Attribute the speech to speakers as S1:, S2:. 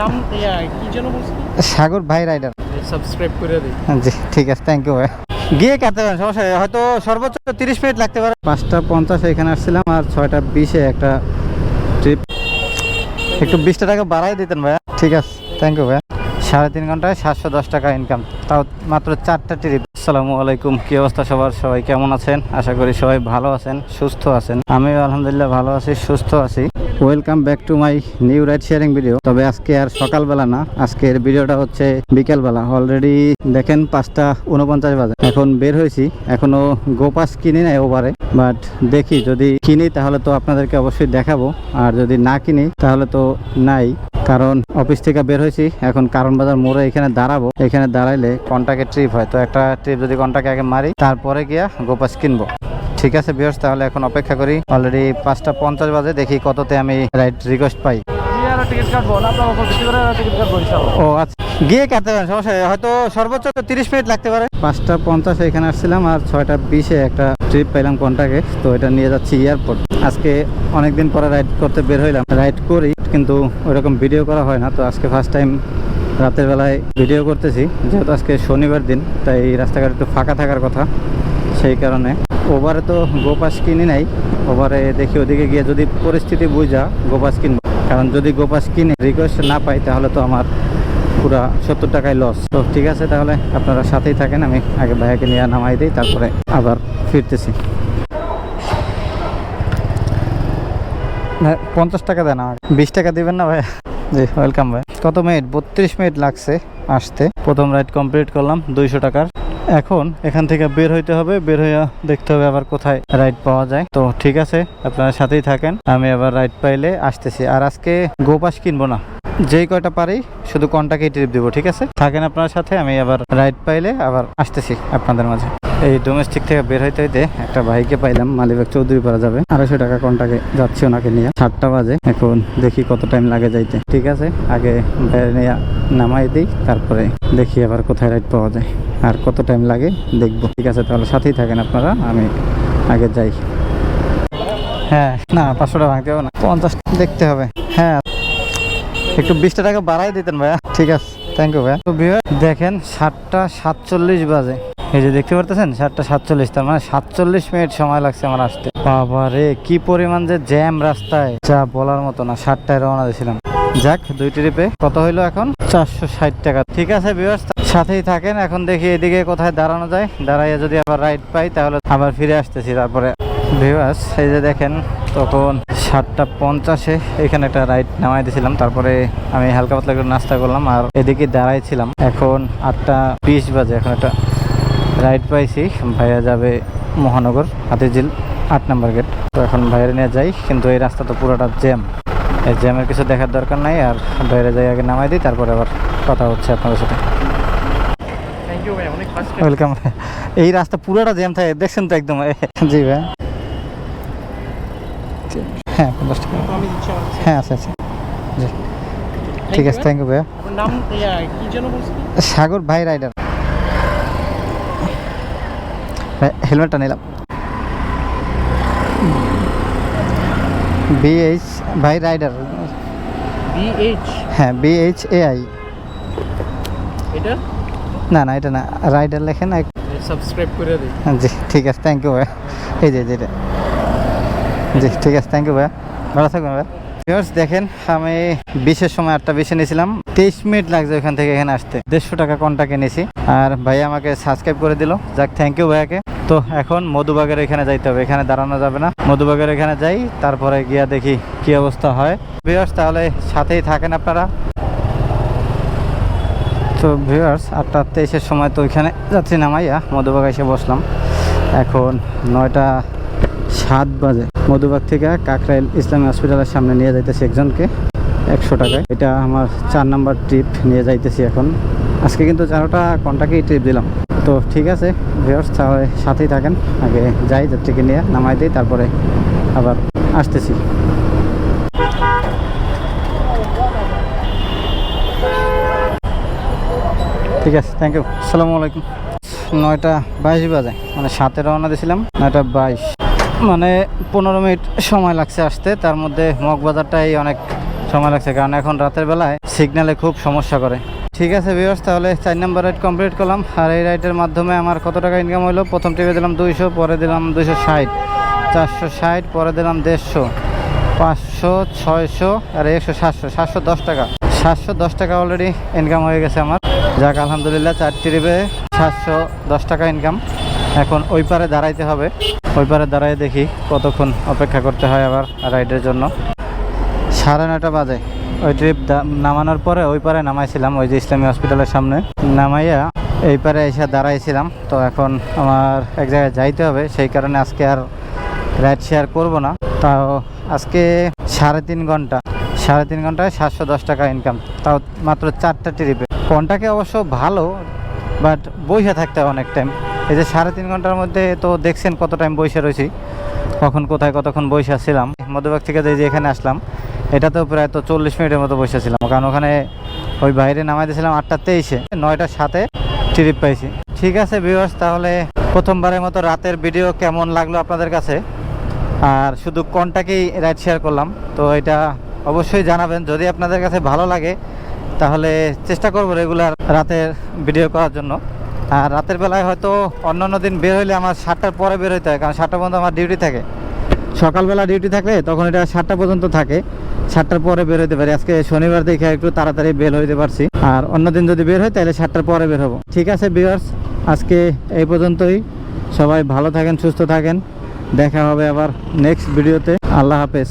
S1: নাম কি যেন
S2: সাগর ভাই রাইডার।
S1: সাবস্ক্রাইব করে দিই
S2: জি ঠিক আছে থ্যাংক ইউ ভাই। গিয়ে কাটতে পারেন সমস্যা হয়তো সর্বোচ্চ তিরিশ মিনিট লাগতে পারে। পাঁচটা পঞ্চাশে এখানে আসছিলাম আর ছয়টা বিশে একটা ট্রিপ একটু বিশটা টাকা বাড়াই দিতেন ভাইয়া। ঠিক আছে থ্যাংক ইউ ভাইয়া। সাড়ে তিন ঘন্টায় সাতশো দশ টাকা ইনকাম তাও মাত্র চারটা ট্রিপ আসসালামু আলাইকুম কি অবস্থা সবার? সবাই কেমন আছেন? আশা করি সবাই ভালো আছেন সুস্থ আছেন। আমিও আলহামদুলিল্লাহ ভালো আছি সুস্থ আছি। Welcome back to my new ride sharing video তবে আজকে আর সকালবেলা না, আজকের ভিডিওটা হচ্ছে বিকেলবেলা। অলরেডি দেখেন পাঁচটা উনপঞ্চাশ বাজে। এখন বের হয়েছি, এখনও গোপাস কিনি নাই ওভারে বাট দেখি যদি কিনি তাহলে তো আপনাদেরকে অবশ্যই দেখাবো। আর যদি না কিনি তাহলে তো নাই, কারণ অফিস থেকে বের হয়েছি। এখন কারণ বাজার মোড়ে এখানে দাঁড়াবো। এখানে দাঁড়াইলে কন্টাকে ট্রিপ হয়। তো একটা ট্রিপ যদি কন্টাকে আগে মারি, তারপরে গিয়া গোপাস কিনবো। ঠিক আছে বিয়ার্স তাহলে এখন অপেক্ষা করি। অলরেডি পাঁচটা পঞ্চাশ বাজে দেখি কততে আমি রাইড রিকোয়েস্ট পাই। ও আচ্ছা। গিয়ে কাটতে পারেন সমস্যা হয়তো সর্বোচ্চ তো তিরিশ মিনিট লাগতে পারে। পাঁচটা পঞ্চাশে এখানে আসছিলাম আর ছয়টা বিশে একটা ট্রিপ পাইলাম কন্টাকে। তো এটা নিয়ে যাচ্ছি এয়ারপোর্ট আজকে অনেকদিন পরে রাইড করতে বের হইলাম। রাইড করি কিন্তু ওইরকম ভিডিও করা হয় না। তো আজকে ফার্স্ট টাইম রাতের বেলায় ভিডিও করতেছি। যেহেতু আজকে শনিবার দিন তাই রাস্তাঘাট একটু ফাঁকা থাকার কথা। সেই কারণে। ওভারে তো গোপাস কিনি নাই, ওভারে দেখি ওদিকে গিয়ে যদি পরিস্থিতি বুঝা, গোপাস কিনবো। কারণ যদি গোপাস কিনে রিকোয়েস্ট না পাই, তাহলে তো আমার পুরা সত্তর টাকায় লস তো ঠিক আছে, তাহলে আপনারা সাথেই থাকেন, আমি আগে ভাইয়াকে নিয়ে নামাই দিই, তারপরে আবার ফিরতেছি। পঞ্চাশ টাকা দেন আমাকে। বিশ টাকা দিবেন না ভাই জি ওয়েলকাম ভাই। কত মিনিট? বত্রিশ মিনিট লাগছে আসতে। প্রথম রাইড কমপ্লিট করলাম, দুইশো টাকার। এখন এখান থেকে বের হইতে হবে, বের হইয়া দেখতে হবে আবার কোথায় রাইড পাওয়া যায়। তো ঠিক আছে, আপনারা সাথেই থাকেন, আমি আবার রাইড পাইলে আসতেছি। আর আজকে গোপাস কিনবো না, যেই কয়টা পারি শুধু কন্টাকেই ট্রিপ দিব, ঠিক আছে? থাকেন আপনার সাথে, আমি আবার রাইড পাইলে আবার আসতেছি আপনাদের মাঝে। এই ডোমেস্টিক থেকে বের হইতে হইতে একটা ভাইকে পাইলাম, মালিবাগ চৌধুরী পাড়া যাবে। আড়াইশো টাকা কন্টাকে যাচ্ছি ওনাকে নিয়ে। সাতটা বাজে, এখন দেখি কত টাইম লাগে যাইতে। ঠিক আছে, আগে নিয়ে নামাই দিই, তারপরে দেখি আবার কোথায় রাইড পাওয়া যায়। আর কত টাইম লাগে, দেখব। ঠিক আছে, তাহলে সাথেই থাকেন আপনারা, আমি আগে যাই। হ্যাঁ না, পাঁচশো টাকা ভাঙতে হবে না। পঞ্চাশ দেখতে হবে। হ্যাঁ। একটু বিশটা টাকা বাড়াই দিতেন ভাইয়া। ঠিক আছে থ্যাংক ইউ ভাইয়া। তো দেখেন, সাতটা সাতচল্লিশ বাজে। এই যে দেখতে পারতেছেন, সাতটা সাতচল্লিশ, তার মানে সাতচল্লিশ মিনিট সময় লাগছে আমার আসতে। বাবা রে কি পরিমাণ যে জ্যাম রাস্তায়। যা বলার মতো না, সাতটায় রওনা দিয়েছিলাম। যাক, দুই ট্রিপে। কত হইল এখন? চারশো ষাট টাকা। ঠিক আছে ভিউয়ার্স সাথেই থাকেন। এখন দেখি এদিকে কোথায় দাঁড়ানো যায়। দাঁড়াইয়ে যদি আবার রাইড পাই, তাহলে আবার ফিরে আসতেছি তারপরে। ভিউয়ার্স এই যে দেখেন, তখন সাতটা পঞ্চাশে এখানে একটা রাইড নামাই দিয়েছিলাম তারপরে আমি হালকা পাতলা করে নাস্তা করলাম আর এদিকে দাঁড়াইছিলাম। এখন আটটা বিশ বাজে। এখন একটা রাইড পাইছি। ভাইয়া যাবে মহানগর, হাতিঝিল, আট নম্বর গেট তো এখন বাইরে নিয়ে যাই, কিন্তু এই রাস্তা তো পুরোটা জ্যাম এই জ্যামের কিছু দেখার দরকার নাই আর বাইরে যাই আগে নামাই দিই তারপরে আবার কথা হচ্ছে আপনাদের সাথে।
S1: থ্যাংক ইউ ভাই
S2: ওয়েলকাম এই রাস্তা পুরোটা জ্যাম থাকে দেখছেন তো একদম জি ভাই। হ্যাঁ পঞ্চাশ টাকা। হ্যাঁ আছে আছে। জি। ঠিক আছে থ্যাংক ইউ ভাইয়া।
S1: ইয়া,
S2: সাগর ভাই রাইডার। হেলমেটটা নিলাম। বিএইচ ভাই রাইডার
S1: বিএইচ
S2: হ্যাঁ বিএইচ এআই
S1: এটা?
S2: না না এটা না রাইডার লেখেন এক-
S1: সাবস্ক্রাইব করে দিই
S2: জি ঠিক আছে থ্যাংক ইউ ভাই। এই যে যেটা জি ঠিক আছে থ্যাংক ইউ ভাই। ভালো থাকবেন ভাই। দেখেন, আমি বিশের সময় আটটা বিশে নিয়েছিলাম। তেইশ মিনিট লাগছে ওখান থেকে এখানে আসতে। দেড়শো টাকা কন্টাকে নিয়েছি। আর ভাই আমাকে সাবস্ক্রাইব করে দিল। যাক থ্যাংক ইউ ভাইয়াকে। তো এখন মধুবাগের এখানে যাইতে হবে। এখানে দাঁড়ানো যাবে না। মধুবাগের এখানে যাই, তারপরে গিয়া দেখি কি অবস্থা হয়। ভিউয়ার্স তাহলে সাথেই থাকেন আপনারা। তো ভিউয়ার্স আটটা তেইশের সময় তো ওইখানে যাচ্ছি নামাইয়া মধুবাগ এসে বসলাম। এখন নয়টা সাত বাজে। মধুবাগ থেকে কাকরাইল ইসলামী হসপিটালের সামনে নিয়ে যাইতেছি একজনকে, একশো টাকায়। এটা আমার চার নাম্বার ট্রিপ, নিয়ে যাইতেছি এখন। আজকে কিন্তু চারোটা কন্টাকেই ট্রিপ দিলাম। তো ঠিক আছে, ভিউয়ার্স, তাহলে সাথেই থাকেন। আগে যাই যাত্রীকে নিয়ে নামাই দিই, তারপরে আবার আসতেছি। ঠিক আছে থ্যাংক ইউ আসসালামু আলাইকুম। নয়টা বাইশ বাজে মানে সাতে রওনা দিয়েছিলাম নয়টা বাইশ। মানে পনেরো মিনিট সময় লাগছে আসতে। তার মধ্যে মগবাজারটাই অনেক সময় লাগছে, কারণ এখন রাতের বেলায় সিগন্যালে খুব সমস্যা করে। ঠিক আছে ভিউয়ার্স তাহলে চার নাম্বার রাইড কমপ্লিট করলাম। আর এই রাইডের মাধ্যমে আমার কত টাকা ইনকাম হলো? প্রথম ট্রিপে দিলাম দুইশো, পরে দিলাম দুইশো ষাট, চারশো ষাট, পরে দিলাম দেড়শো, পাঁচশো, ছয়শো, আর একশো সাতশো সাতশো দশ টাকা। সাতশো দশ টাকা অলরেডি ইনকাম হয়ে গেছে আমার। যাক, আলহামদুলিল্লাহ চার ট্রিপে সাতশো দশ টাকা ইনকাম এখন ওই পারে দাঁড়াইতে হবে। ওই পারে দাঁড়ায় দেখি কতক্ষণ অপেক্ষা করতে হয় আবার রাইডের জন্য। সাড়ে নয়টা বাজে। ওই ট্রিপ নামানোর পরে ওই পারে নামাইছিলাম, ওই যে ইসলামী হসপিটালের সামনে। নামাইয়া এই পারে এসে দাঁড়াইছিলাম। তো এখন আমার এক জায়গায় যাইতে হবে, সেই কারণে আজকে আর রাইড শেয়ার করব না। তাও আজকে সাড়ে তিন ঘণ্টা। সাড়ে তিন ঘন্টায় সাতশো দশ টাকা ইনকাম তাও মাত্র চারটা ট্রিপে কোনটাকে অবশ্য ভালো বাট বইসে থাকতে অনেক টাইম এই যে সাড়ে তিন ঘণ্টার মধ্যে তো দেখছেন কত টাইম বসে রয়েছি। কখন কোথায় কতক্ষণ বসে ছিলাম মধ্যবাগ থেকে যে এখানে আসলাম এটা তো প্রায় তো চল্লিশ মিনিটের মতো বসেছিলাম কারণ ওখানে ওই বাইরে নামাই দিয়েছিলাম আটটা তেইশে। নয়টার সাথে ট্রিপ পাইছি। ঠিক আছে ভিউয়ার্স তাহলে প্রথমবারের মতো রাতের ভিডিও কেমন লাগল আপনাদের কাছে? আর শুধু কোনটাকেই রাইড শেয়ার করলাম, তো এটা অবশ্যই জানাবেন। যদি আপনাদের কাছে ভালো লাগে, তাহলে চেষ্টা করব রেগুলার রাতের ভিডিও করার জন্য। আর রাতের বেলায় হয়তো অন্য অন্য দিন বের হইলে আমার সাতটার পরে বের হইতে হয়, কারণ সাতটা পর্যন্ত আমার ডিউটি থাকে। সকালবেলা ডিউটি থাকলে তখন এটা সাতটা পর্যন্ত থাকে, সাতটার পরে বের হইতে পারি। আজকে শনিবার দেখে একটু তাড়াতাড়ি বের হইতে পারছি। আর অন্যদিন যদি বের হয় তাহলে সাতটার পরে বের হব। ঠিক আছে বিয়ার্স আজকে এই পর্যন্তই। সবাই ভালো থাকেন, সুস্থ থাকেন। দেখা হবে আবার নেক্সট ভিডিওতে আল্লাহ হাফেজ।